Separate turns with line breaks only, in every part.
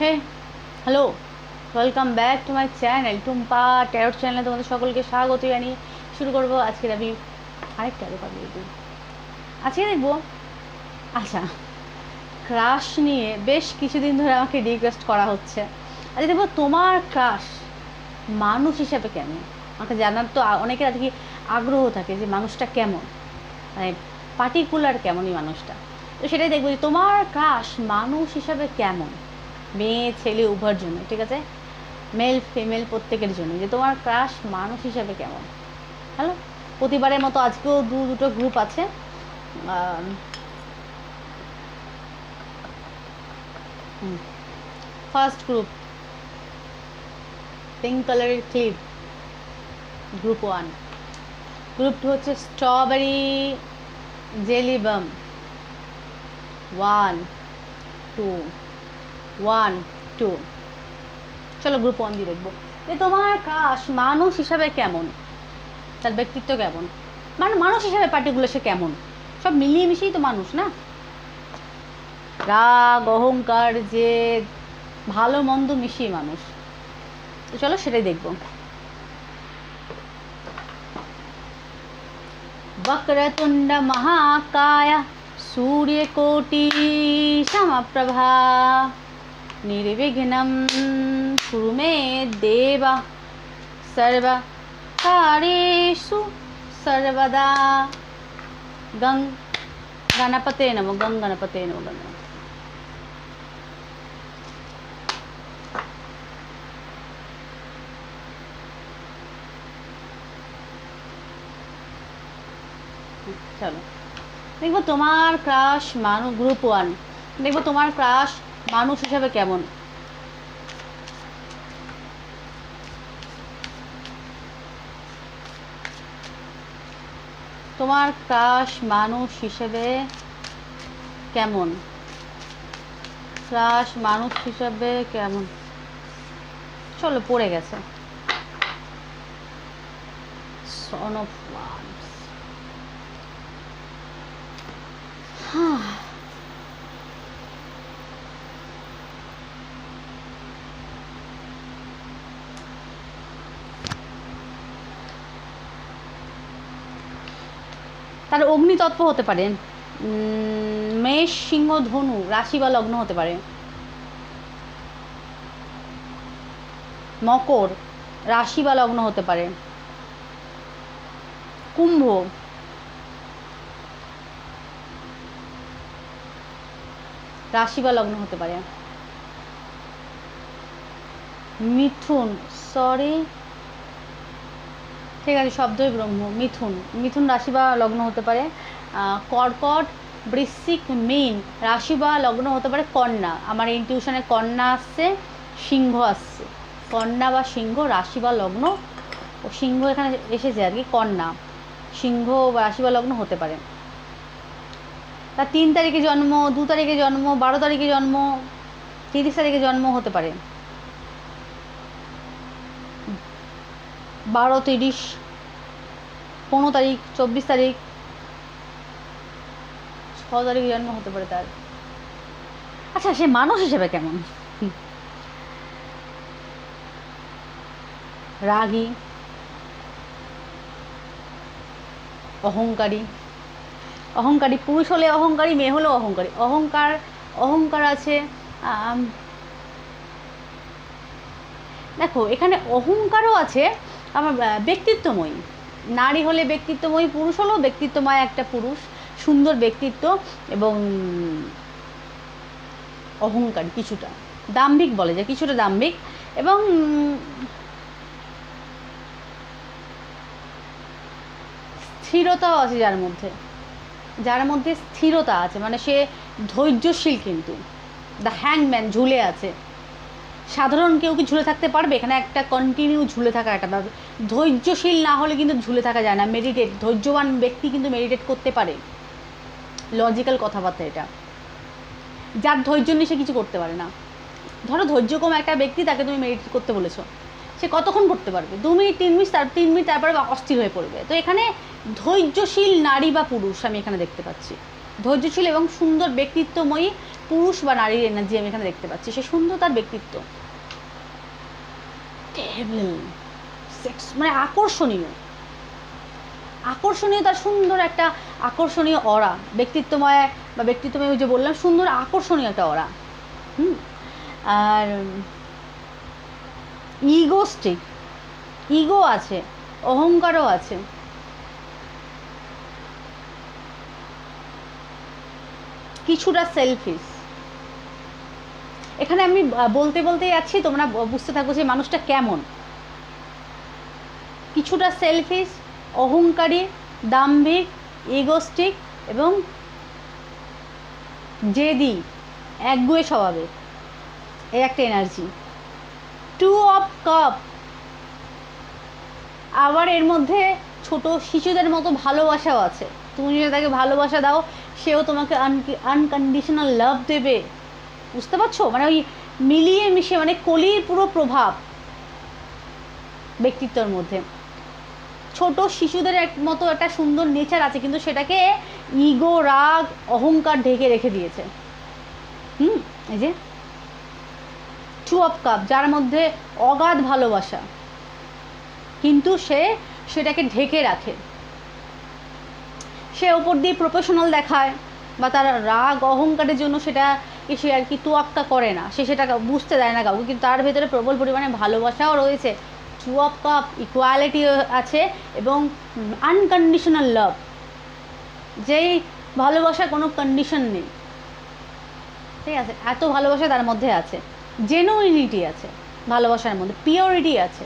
Hey hello welcome back to my channel Tumpa tarot চ্যানেলে তোমাদের সকলকে স্বাগত জানিয়ে শুরু করব আজকের আমি আরেক ট্যারো কার্ড রিভিউ আজকে দেখব আচ্ছা ক্রাশ নিয়ে বেশ কিছুদিন ধরে আমাকে রিকোয়েস্ট করা হচ্ছে। আচ্ছা দেখব তোমার ক্রাশ মানুষ হিসাবে কেমন আমাকে জানার তো অনেকের আর কি আগ্রহ থাকে যে মানুষটা কেমন মানে পার্টিকুলার কেমনই মানুষটা। তো সেটাই দেখব যে তোমার ক্রাশ মানুষ হিসাবে কেমন? মেয়ে, ছেলে উভয়ের জন্য, ঠিক আছে? মেল ফিমেল প্রত্যেকের জন্য। যে তোমার ক্রাশ মানুষ হিসাবে কেমন? হ্যালো প্রতিবারের মতো আজকেও দু, দুটো গ্রুপ আছে। ফার্স্ট গ্রুপ পিঙ্ক কালারের clip group one group two হচ্ছে strawberry jelly balm one two one two চলো গ্রুপ ওয়ান দিয়ে দেখবো যে তোমার ক্রাশ মানুষ হিসাবে কেমন তার ব্যক্তিত্ব কেমন মানে মানুষ হিসাবে পার্টিকুলার সে কেমন সব মিলিয়ে মিশিয়েই তো মানুষ না রাগ অহংকার যে ভালো মন্দ মিশিয়ে মানুষ তো চলো সেটাই দেখবো वक्रतुण्ड महाकाय सूर्यकोटि समप्रभा निर्विघ्नं कुरु मे देव सर्वकार्येषु सर्वदा गं गणपते नमो गं गणपते नमो गं गणपते চলো দেখবো তোমার ক্রাশ মানুষ গ্রুপ ওয়ান দেখবো তোমার ক্রাশ মানুষ হিসাবে কেমন? তোমার ক্রাশ মানুষ হিসেবে কেমন? ক্রাশ মানুষ হিসাবে কেমন? চলো, পড়ে গেছে। সন অফ ওয়ান্স তার অগ্নিতত্ত্ব হতে পারে। মেষ, সিংহ, ধনু, রাশি বা লগ্ন হতে পারে। মকর, রাশি বা লগ্ন হতে পারে। কুম্ভ। রাশি বা লগ্ন হতে পারে। মিথুন সরি ঠিক আছে, শব্দই ব্রহ্ম, মিথুন। মিথুন রাশি বা লগ্ন হতে পারে। কর্কট, বৃশ্চিক, মীন রাশি বা লগ্ন হতে পারে কন্যা। আমার ইনটিউশনে কন্যা আসছে, সিংহ আসছে। কন্যা বা সিংহ, রাশি বা লগ্ন, ও সিংহ এখানে এসেছে আর কি, কন্যা। সিংহ বা রাশি বা লগ্ন হতে পারে। তার তিন তারিখে জন্ম, দু তারিখে জন্ম, বারো তারিখে জন্ম, তিরিশ তারিখে জন্ম হতে পারে। বারো তিরিশ, পনেরো তারিখ, চব্বিশ তারিখ, ছ তারিখ জন্ম হতে পারে তার। আচ্ছা সে মানুষ হিসেবে কেমন। রাগী, অহংকারী। অহংকারী পুরুষ হলে অহংকারী, মেয়ে হলেও অহংকারী। অহংকার অহংকার আছে দেখো, এখানে অহংকারও আছে আমার ব্যক্তিত্বময়ী। নারী হলে ব্যক্তিত্বময়ী, পুরুষ হলেও ব্যক্তিত্বময় একটা পুরুষ, সুন্দর ব্যক্তিত্ব এবং অহংকার কিছুটা। দাম্ভিক বলে যায়, কিছুটা দাম্ভিক এবং স্থিরতাও আছে যার মধ্যে। যার মধ্যে স্থিরতা আছে মানে সে ধৈর্যশীল কিন্তু। দ্য হ্যাংম্যান ঝুলে আছে। সাধারণ কেউ কি ঝুলে থাকতে পারবে? এখানে একটা কন্টিনিউ ঝুলে থাকা একটা ব্যাপার। ধৈর্যশীল না হলে কিন্তু ঝুলে থাকা যায় না মেডিটেট ধৈর্যবান ব্যক্তি কিন্তু মেডিটেট করতে পারে। লজিক্যাল কথাবার্তা এটা। যার ধৈর্য নিয়ে সে কিছু করতে পারে না। ধরো ধৈর্য কম একটা ব্যক্তি তাকে তুমি মেডিটেট করতে বলেছ। সে কতক্ষণ করতে পারবে? দু মিনিট, তিন মিনিট, তার তিন মিনিট তারপরে অস্থির হয়ে পড়বে। তো এখানে ধৈর্যশীল নারী বা পুরুষ আমি এখানে দেখতে পাচ্ছি। ধৈর্যশীল এবং সুন্দর ব্যক্তিত্বময়ী পুরুষ বা নারীর এনার্জি আমি এখানে দেখতে পাচ্ছি। সে সুন্দর তার ব্যক্তিত্ব মানে আকর্ষণীয়। আকর্ষণীয় তার সুন্দর একটা আকর্ষণীয় অরা ব্যক্তিত্বময় বা ব্যক্তিত্বময় যে বললাম, সুন্দর আকর্ষণীয় একটা অরা হুম? আর ইগোস্টিক ইগো আছে, অহংকারও আছে। কিছুটা সেলফিশ এখানে আমি বলতে বলতে যাচ্ছি, তোমরা বুঝতে থাকো যে মানুষটা কেমন। কিছুটা সেলফিশ অহংকারী, দাম্ভিক ইগোস্টিক এবং জেদি, একগুয়ে স্বভাবে এর একটা এনার্জি টু অফ কাপ আবার এর মধ্যে ছোট শিশুদের মতো ভালোবাসাও আছে। তুমি যদি তাকে ভালোবাসা দাও সেও তোমাকে আনকন্ডিশনাল লাভ দেবে। বুঝতে পারছ? মানে ওই মিলিয়ে মিশে মানে কলির পুরো প্রভাব ব্যক্তিত্বের মধ্যে। ছোট শিশুদের এক মতো একটা সুন্দর নেচার আছে, কিন্তু সেটাকে ইগো রাগ, অহংকার ঢেকে রেখে দিয়েছে। হুম? এই যে। টু অফ কাপ যার মধ্যে অগাধ ভালোবাসা। কিন্তু সে সেটাকে ঢেকে রাখে। সে ওপর দিয়ে প্রফেশনাল দেখায় বা তার রাগ, অহংকারের জন্য সেটা সে আর কি তোয়াক্কা করে না। সে সেটা বুঝতে দেয় না কাউকে, কিন্তু তার ভেতরে প্রবল পরিমাণে ভালোবাসাও রয়েছে। টু অফ কাপ ইকুয়ালিটি আছে এবং আনকন্ডিশনাল লাভ যেই ভালোবাসা কোনো কন্ডিশন নেই। ঠিক আছে? এত ভালোবাসা তার মধ্যে আছে। জেনুইনিটি আছে ভালোবাসার মধ্যে পিওরিটি আছে।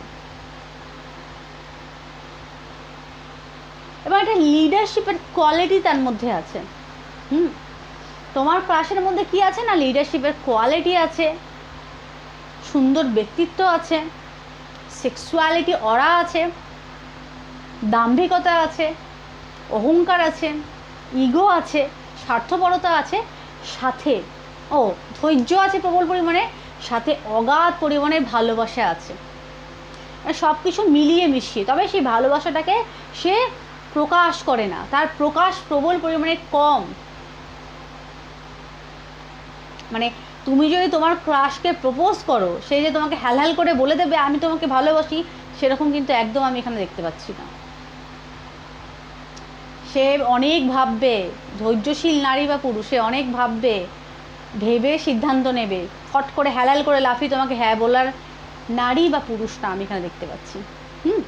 একটা লিডারশিপের কোয়ালিটি তার মধ্যে আছে। হুম? তোমার ক্লাসের মধ্যে কি আছে না লিডারশিপের কোয়ালিটি আছে? সুন্দর ব্যক্তিত্ব আছে। সেক্সুয়ালিটি অরা আছে। দাম্ভিকতা আছে। অহংকার আছে। ইগো আছে। স্বার্থপরতা আছে। সাথে, ও, ধৈর্য আছে প্রবল পরিমাণে। সাথে অগাধ পরিমাণে ভালোবাসা আছে। সব কিছু মিলিয়ে মিশিয়ে, তবে সেই ভালোবাসাটাকে সে প্রকাশ করে না। তার প্রকাশ প্রবল পরিমাণে কম। মানে তুমি যদি তোমার ক্রাশকে প্রপোজ করো, সে যে তোমাকে হ্যালহ্যাল করে বলে দেবে, আমি তোমাকে ভালোবাসি, সেরকম কিন্তু একদম আমি এখানে দেখতে পাচ্ছি না। সে অনেক ভাববে, ধৈর্যশীল নারী বা পুরুষ অনেক ভাববে, ভেবে সিদ্ধান্ত নেবে, ফট করে হ্যালাল করে লাফিয়ে তোমাকে হ্যাঁ বলার নারী বা পুরুষ না আমি এখানে দেখতে পাচ্ছি। হুম?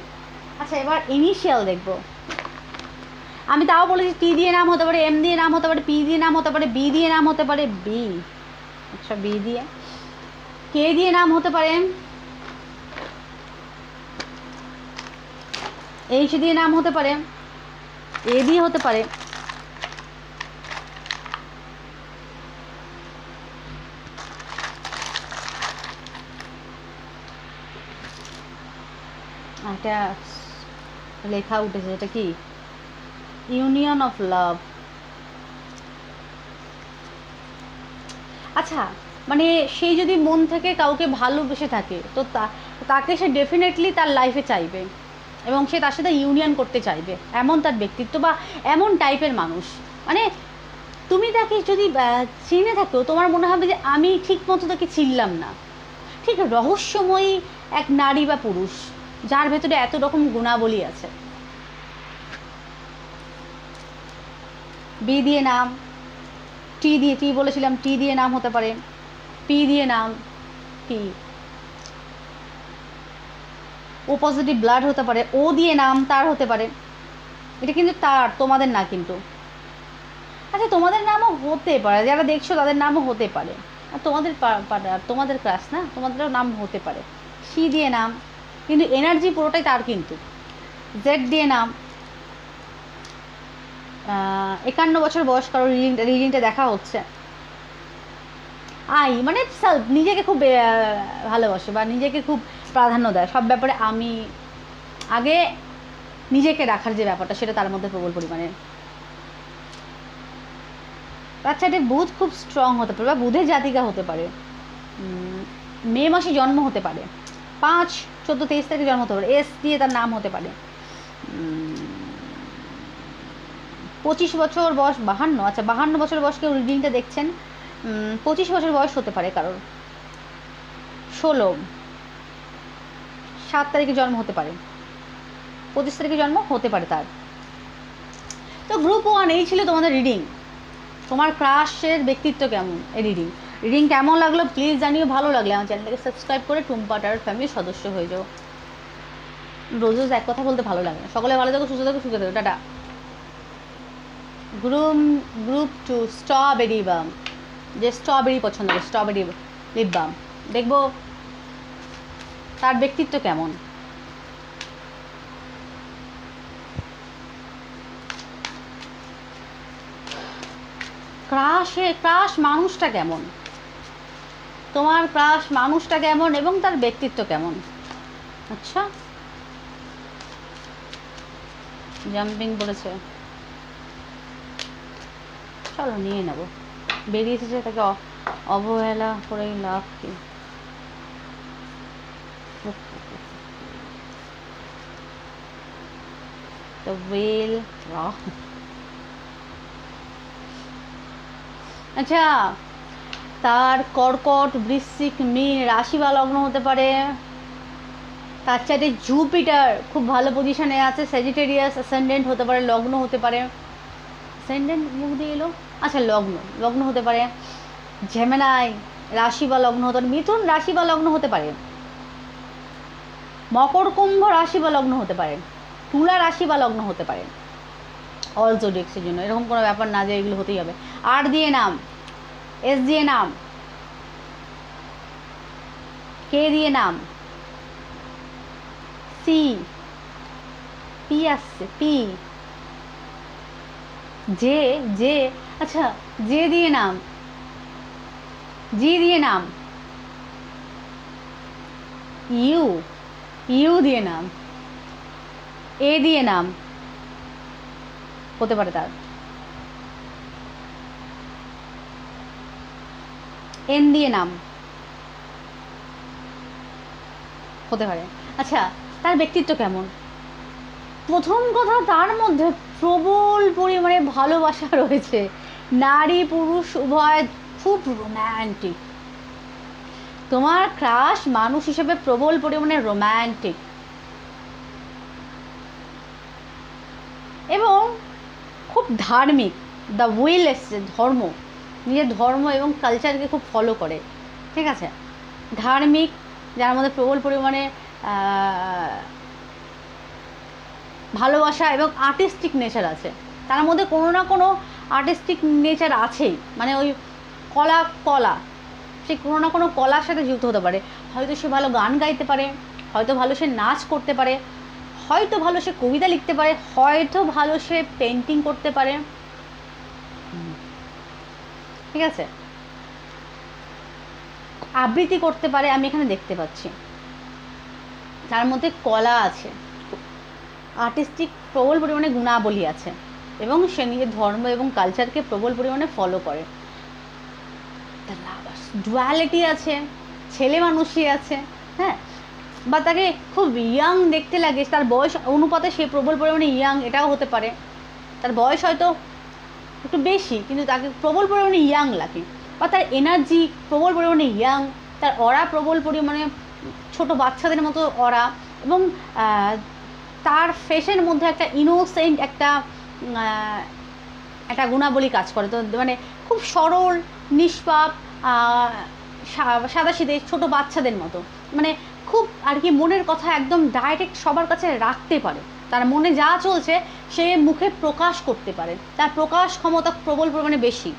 আচ্ছা এবার ইনিশিয়াল দেখব। আমি তাও বলেছি টি দিয়ে নাম হতে পারে, এম দিয়ে নাম হতে পারে, পি দিয়ে নাম হতে পারে, বি দিয়ে নাম হতে পারে, বি। আচ্ছা বি দিয়ে। কে দিয়ে নাম হতে পারে? এইচ দিয়ে নাম হতে পারে, এ দিয়ে হতে পারে। একটা লেখা উঠেছে, এটা কি? ইউনিয়ন অফ লাভ আচ্ছা মানে সেই যদি মন থেকে কাউকে ভালোবেসে থাকে, তো তাকে সে ডেফিনেটলি তার লাইফে চাইবে এবং সে তার সাথে ইউনিয়ন করতে চাইবে। এমন তার ব্যক্তিত্ব বা এমন টাইপের মানুষ। মানে তুমি তাকে যদি চিনে থাকো, তোমার মনে হবে যে আমি ঠিক মতো তাকে চিনলাম না। ঠিক রহস্যময়ী এক নারী বা পুরুষ, যার ভেতরে এত রকম গুণাবলী আছে। বি দিয়ে নাম টি দিয়ে টি বলেছিলাম টি দিয়ে নাম হতে পারে। পি দিয়ে নাম পি ও পজিটিভ ব্লাড হতে পারে ও দিয়ে নাম তার হতে পারে। এটা কিন্তু তার, তোমাদের না কিন্তু। আচ্ছা তোমাদের নামও হতে পারে, যারা দেখছ তাদের নামও হতে পারে। আর তোমাদের তোমাদের ক্লাস না, তোমাদেরও নাম হতে পারে। সি দিয়ে নাম, কিন্তু এনার্জি পুরোটাই তার কিন্তু। জেড দিয়ে নাম একান্ন বছর বয়স কারও রিডিং রিডিংটা দেখা হচ্ছে। আই মানে নিজেকে খুব ভালোবাসে বা নিজেকে খুব প্রাধান্য দেয়। সব ব্যাপারে আমি আগে নিজেকে রাখার যে ব্যাপারটা, সেটা তার মধ্যে প্রবল পরিমাণে। এটা বুধ খুব স্ট্রং হতে পারে বা বুধের জাতিকা হতে পারে। মে মাসে জন্ম হতে পারে। পাঁচ, চোদ্দ, তেইশ তারিখে জন্ম হতে পারে। এস দিয়ে তার নাম হতে পারে। পঁচিশ বছর বয়স, বাহান্ন আচ্ছা বাহান্ন বছর বয়স কেউ রিডিংটা দেখছেন পঁচিশ বছর বয়স হতে পারে কারোর। ষোলো, সাত তারিখে জন্ম হতে পারে। পঁচিশ তারিখে জন্ম হতে পারে তার। তো গ্রুপ ওয়ান এই ছিল তোমাদের রিডিং তোমার ক্রাশের ব্যক্তিত্ব কেমন? এই রিডিং রিডিং কেমন লাগল? প্লিজ জানিও, ভালো লাগলে আমার চ্যানেলটাকে সাবস্ক্রাইব করে টুম্পাটার ফ্যামিলির সদস্য হয়ে যাও। রোজ রোজ এক কথা বলতে ভালো লাগে সকলে ভালো থাকো, সুস্থ থাকো, সুখে থাকো। Tata. Groom, group two strawberry balm. যে স্ট্রবেরি পছন্দ করে, স্ট্রবেরি লিপ বাম। দেখব তার ব্যক্তিত্ব কেমন। ক্রাশে, ক্রাশ মানুষটা কেমন? তোমার ক্রাশ মানুষটা কেমন এবং তার ব্যক্তিত্ব কেমন? আচ্ছা। জাম্পিং পড়েছে চলো নিয়ে নেব। বেরিয়ে এসেছে তাকে অবহেলা করে লাভ কি? The. আচ্ছা তার কর্কট বৃশ্চিক মীন রাশি বা লগ্ন হতে পারে। তার চাইতে জুপিটার খুব ভালো পজিশনে আছে সেজিটেরিয়াস অ্যাসেন্ডেন্ট হতে পারে, লগ্ন হতে পারে। অ্যাসেন্ডেন্ট মুখ এলো। আচ্ছা লগ্ন। লগ্ন হতে পারে ঝেমেনাই রাশি বা লগ্ন হতে পারে, মিথুন রাশি বা লগ্ন হতে পারে। মকর কুম্ভ রাশি বা লগ্ন হতে পারে। তুলা রাশি বা লগ্ন হতে পারে। অল জোডিক্সের জন্য। এরকম কোনো ব্যাপার না যে এগুলো হতেই হবে। আর দিয়ে নাম। এস দিয়ে নাম। কে দিয়ে নাম। সি পি আসছে। পি জে জে আচ্ছা যে দিয়ে নাম। জি দিয়ে নাম। ইউ ইউ দিয়ে নাম। এ দিয়ে নাম। হতে পারে তার। এন দিয়ে নাম। হতে পারে। আচ্ছা তার ব্যক্তিত্ব কেমন? প্রথম কথা তার মধ্যে প্রবল পরিমাণে ভালোবাসা রয়েছে। নারী, পুরুষ, উভয় খুব রোম্যান্টিক তোমার ক্রাশ মানুষ হিসেবে প্রবল পরিমাণে রোম্যান্টিক এবং খুব ধার্মিক দ্য উইল এসছে ধর্ম। নিজের ধর্ম এবং কালচারকে খুব ফলো করে। ঠিক আছে? ধার্মিক, যার মধ্যে প্রবল পরিমাণে ভালোবাসা এবং আর্টিস্টিক নেচার আছে। তার মধ্যে কোনো না কোনো আর্টিস্টিক নেচার আছেই। মানে ওই কলা কলা। সে কোনো না কোনো কলার সাথে যুক্ত হতে পারে। হয়তো সে ভালো গান গাইতে পারে, হয়তো ভালো সে নাচ করতে পারে, হয়তো ভালো সে কবিতা লিখতে পারে, হয়তো ভালো সে পেন্টিং করতে পারে। ঠিক আছে? আবৃত্তি করতে পারে, আমি এখানে দেখতে পাচ্ছি। তার মধ্যে কলা আছে। আর্টিস্টিক প্রবল পরিমাণে গুণাবলী আছে এবং সে নিজের ধর্ম এবং কালচারকে প্রবল পরিমাণে ফলো করে। ডুয়ালিটি আছে। ছেলে মানুষই আছে হ্যাঁ? বা তাকে খুব ইয়াং দেখতে লাগে, তার বয়স অনুপাতে সে প্রবল পরিমাণে ইয়াং এটাও হতে পারে। তার বয়স হয়তো একটু বেশি, কিন্তু তাকে প্রবল পরিমাণে ইয়াং লাগে। বা তার এনার্জি প্রবল পরিমাণে ইয়াং তার অরা প্রবল পরিমাণে ছোট বাচ্চাদের মতো অরা এবং তার ফেসের মধ্যে একটা ইনোসেন্ট একটা একটা গুণাবলী কাজ করে। তো মানে খুব সরল, নিষ্পাপ সাদা সিধে ছোটো বাচ্চাদের মতো। মানে খুব আর কি মনের কথা একদম ডাইরেক্ট সবার কাছে রাখতে পারে। তার মনে যা চলছে, সে মুখে প্রকাশ করতে পারে। তার প্রকাশ ক্ষমতা প্রবল পরিমাণে বেশি।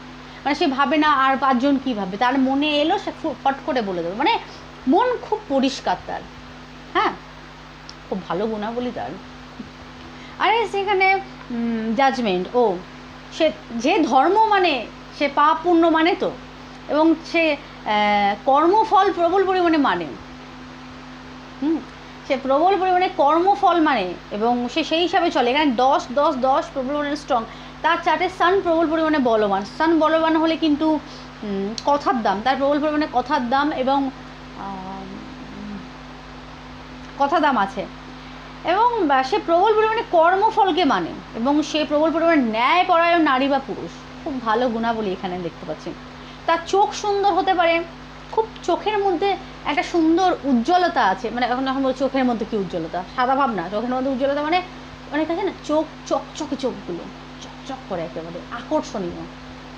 মানে সে ভাবে না আর পাঁচজন কী ভাবে তার মনে এলো, সে ফট করে বলে দেবে। মানে মন খুব পরিষ্কার তার। হ্যাঁ? খুব ভালো গুণাবলী তার আরে সেখানে জাজমেন্ট ও, সে, যে ধর্ম মানে সে পাপ পুণ্য মানে তো, এবং সে কর্মফল প্রবল পরিমাণে মানে। হুম, সে প্রবল পরিমাণে কর্মফল মানে এবং সে সেই হিসাবে চলে। এখানে দশ দশ দশ প্রবল পরিমাণে স্ট্রং তার চার্টে সান প্রবল পরিমাণে বলবান। সান বলবান হলে কিন্তু কথার দাম, তার প্রবল পরিমাণে কথার দাম এবং কথা দাম আছে। এবং সে প্রবল পরিমাণে কর্মফলকে মানে। এবং সে প্রবল পরিমাণে ন্যায় পরায়ণ নারী বা পুরুষ। খুব ভালো গুণাবলী এখানে দেখতে পাচ্ছি। তার চোখ সুন্দর হতে পারে। খুব চোখের মধ্যে একটা সুন্দর উজ্জ্বলতা আছে। মানে এখন এখন চোখের মধ্যে কি উজ্জ্বলতা? সাদা ভাব না। চোখের মধ্যে উজ্জ্বলতা মানে অনেক আছে না? চোখ, চকচকে চোখগুলো। চকচক করে একেবারে। আকর্ষণীয়।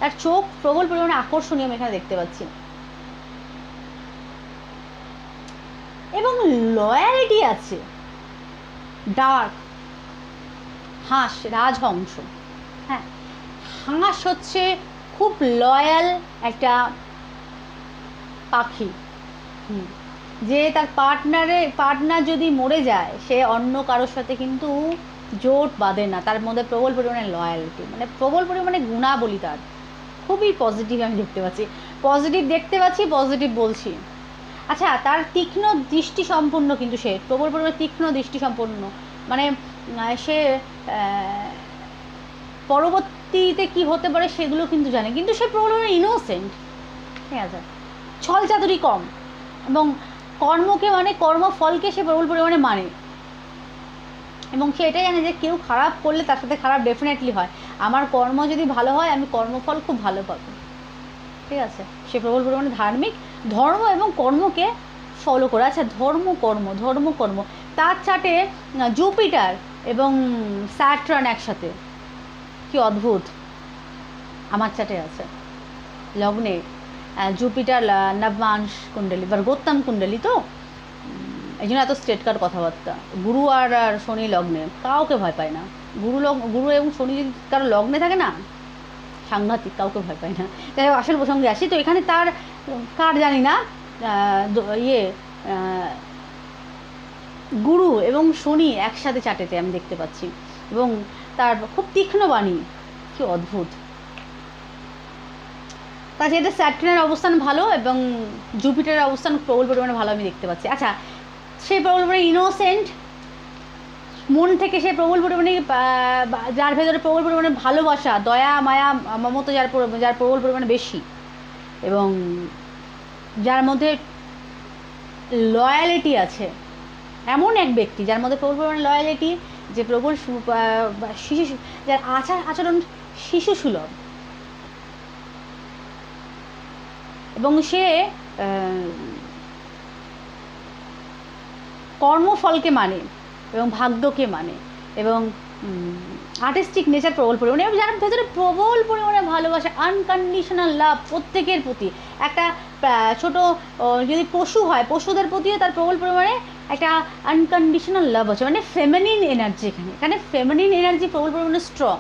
তার চোখ প্রবল পরিমাণে আকর্ষণীয় আমি এখানে দেখতে পাচ্ছি। এবং লয়ালিটি আছে। ডার্ক, হাঁস, রাজহংস। হ্যাঁ হাঁস হচ্ছে খুব লয়াল একটা পাখি। যে তার পার্টনারে, পার্টনার যদি মরে যায়, সে অন্য কারোর সাথে কিন্তু জোট বাঁধে না। তার মধ্যে প্রবল পরিমাণে লয়ালিটি মানে প্রবল পরিমাণে গুণাবলী তার। খুবই পজিটিভ আমি দেখতে পাচ্ছি। পজিটিভ দেখতে পাচ্ছি পজিটিভ বলছি। আচ্ছা তার তীক্ষ্ণ দৃষ্টি সম্পন্ন কিন্তু সে, প্রবল পরিমাণে তীক্ষ্ণ দৃষ্টি সম্পন্ন মানে সে পরবর্তীতে কি হতে পারে সেগুলো কিন্তু জানে। কিন্তু সে প্রবল পরিমাণে ইনোসেন্ট ঠিক আছে? ছল চাতুরি কম। এবং কর্মকে মানে কর্মফলকে সে প্রবল পরিমাণে মানে। এবং সে এটাই জানে যে কেউ খারাপ করলে তার সাথে খারাপ ডেফিনেটলি হয়। আমার কর্ম যদি ভালো হয়, আমি কর্মফল খুব ভালো পাবো। ঠিক আছে? সে প্রবল পরিমাণে ধার্মিক। ধর্ম এবং কর্মকে ফলো করে। আচ্ছা ধর্ম, কর্ম ধর্ম, কর্ম। তার চাটে জুপিটার এবং স্যাট্রান একসাথে। কি অদ্ভুত। আমার চাটে আছে। লগ্নে জুপিটার নবমাংশ কুণ্ডলী বা গোত্তাম কুণ্ডলী তো? এই জন্য এত স্টেটকার কথাবার্তা। গুরু আর আর শনি লগ্নে। কাউকে ভয় পায় না। গুরু লগ্ন গুরু এবং শনি যদি কারও লগ্নে থাকে না, সাংঘাতিক, কাউকে ভয় পায় না। হোক, আসল প্রসঙ্গে আসি। তো এখানে তার কার জানি না ইয়ে গুরু এবং শনি একসাথে চাটেতে আমি দেখতে পাচ্ছি। এবং তার খুব তীক্ষ্ণ বাণী। কি অদ্ভুত। তার যেহেতু স্যাট্রিনের অবস্থান ভালো এবং জুপিটারের অবস্থান প্রবল পরিমাণে ভালো আমি দেখতে পাচ্ছি। আচ্ছা সে প্রবল পরিমাণে ইনোসেন্ট মন থেকে সে প্রবল পরিমাণে যার ভেতরে প্রবল পরিমাণে ভালোবাসা, দয়া, মায়া, মমতা, যার যার প্রবল পরিমাণে বেশি। এবং যার মধ্যে লয়ালিটি আছে, এমন এক ব্যক্তি যার মধ্যে প্রবল পরিমাণে লয়ালিটি যে প্রবল শিশু, যার আচার, আচরণ শিশু সুলভ এবং সে কর্মফলকে মানে এবং ভাগ্যকে মানে এবং আর্টিস্টিক নেচার প্রবল পরিমাণে এবং যার ভেতরে প্রবল পরিমাণে ভালোবাসা আনকন্ডিশনাল লাভ প্রত্যেকের প্রতি। একটা ছোট যদি পশু হয়, পশুদের প্রতিও তার প্রবল পরিমাণে একটা আনকন্ডিশনাল লাভ আছে। মানে ফেমিনিন এনার্জি এখানে। এখানে ফেমিনিন এনার্জি প্রবল পরিমাণে স্ট্রং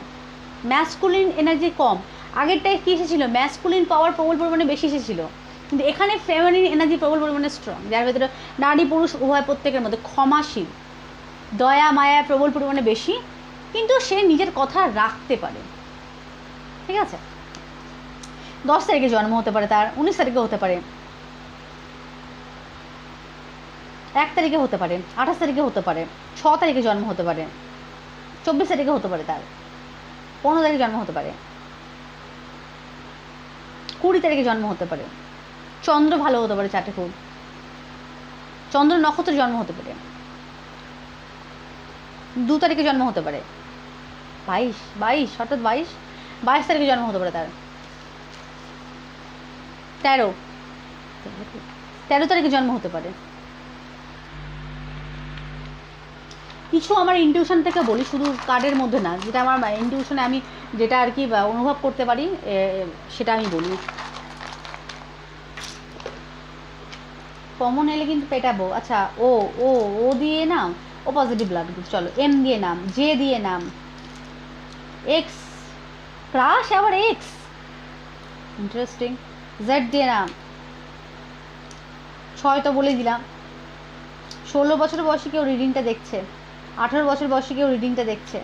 ম্যাসকুলিন এনার্জি কম। আগেরটায় কী এসেছিল? ম্যাসকুলিন পাওয়ার প্রবল পরিমাণে বেশি এসেছিল। কিন্তু এখানে ফেমিনিন এনার্জি প্রবল পরিমাণে স্ট্রং যার ভেতরে নারী পুরুষ উভয় প্রত্যেকের মধ্যে ক্ষমাশীল। দয়া মায়া প্রবল পরিমাণে বেশি। কিন্তু সে নিজের কথা রাখতে পারে। ঠিক আছে? দশ তারিখে জন্ম হতে পারে তার, উনিশ তারিখে হতে পারে। এক তারিখে হতে পারে, আঠাশ তারিখে হতে পারে, ছ তারিখে জন্ম হতে পারে, চব্বিশ তারিখে হতে পারে তার, পনেরো তারিখে জন্ম হতে পারে। কুড়ি তারিখে জন্ম হতে পারে। চন্দ্র ভালো হতে পারে চারটে খুব। চন্দ্র নক্ষত্রে জন্ম হতে পারে। দু তারিখে জন্ম হতে পারে। বাইশ বাইশ, অর্থাৎ বাইশ বাইশ তারিখে জন্ম হতে পারে তার। তেরো। তেরো তারিখে জন্ম হতে পারে। কিছু আমার ইনটিউশন থেকে বলি, শুধু কার্ডের মধ্যে না, যেটা আমার ইনটিউশনে আমি যেটা আর কি অনুভব করতে পারি সেটা আমি বলি। কমন এলে কিন্তু পেটাবো। আচ্ছা ও ও ও দিয়ে নাম, ও পজিটিভ লাগবে। চলো এম দিয়ে নাম জে দিয়ে নাম। এক্স ক্রাশ আবার এক্স ইন্টারেস্টিং জেড দিয়ে নাম। ছয় তো বলে দিলাম। ষোলো বছর বয়সে কেউ রিডিংটা দেখছে। আঠারো বছর বয়সে কেউ রিডিংটা দেখছে।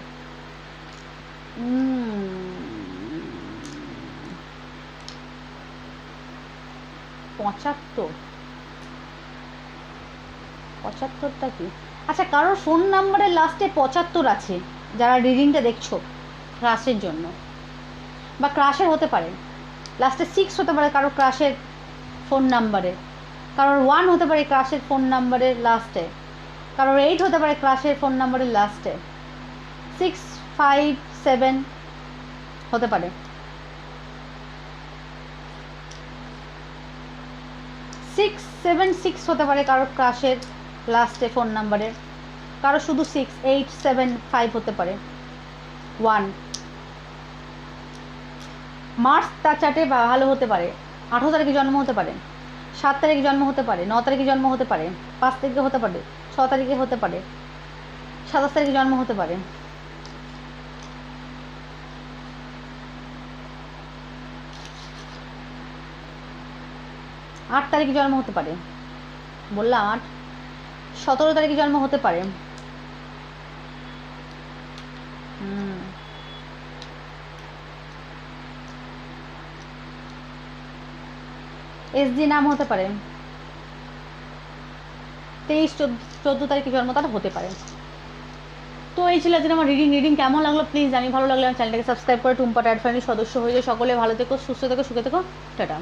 পঁচাত্তর। পঁচাত্তরটা কি? আচ্ছা কারোর ফোন নাম্বারের লাস্টে পঁচাত্তর আছে। যারা রিডিংটা দেখছ। ক্রাশের জন্য। বা ক্রাশের হতে পারে। লাস্টে সিক্স হতে পারে কারোর ক্রাশের ফোন নাম্বারে কারোর ওয়ান হতে পারে ক্রাশের ফোন নাম্বারের লাস্টে কারোর এইট হতে পারে ক্রাশের ফোন নাম্বারের লাস্টে সিক্স ফাইভ সেভেন হতে পারে। সিক্স সেভেন সিক্স হতে পারে কারোর ক্রাশের লাস্টে ফোন নাম্বারের কারও শুধু সিক্স এইট সেভেন ফাইভ হতে পারে। ওয়ান মার্চ তার চার্টে ভালো হতে পারে। আঠেরো তারিখে জন্ম হতে পারে। সাত তারিখে জন্ম হতে পারে। ন তারিখে জন্ম হতে পারে। পাঁচ তারিখে হতে পারে। ছ তারিখে হতে পারে। সাতাশ তারিখে জন্ম হতে পারে। আট তারিখে জন্ম হতে পারে। বললাম আট। সতেরো তারিখে জন্ম হতে পারে। এসডি নাম হতে পারে। তেইশ, চোদ্দ তারিখে জন্ম তার হতে পারে। তো এই ছিল আজকে আমার রিডিং রিডিং কেমন লাগল? প্লিজ আমি ভালো লাগলে আমার চ্যানেলটাকে সাবস্ক্রাইব করে টুম্পা ট্যাড ফ্যামিলির সদস্য হয়ে যায় সকলে ভালো থেকো, সুস্থ থেকো, সুখে থেকো। টাটা।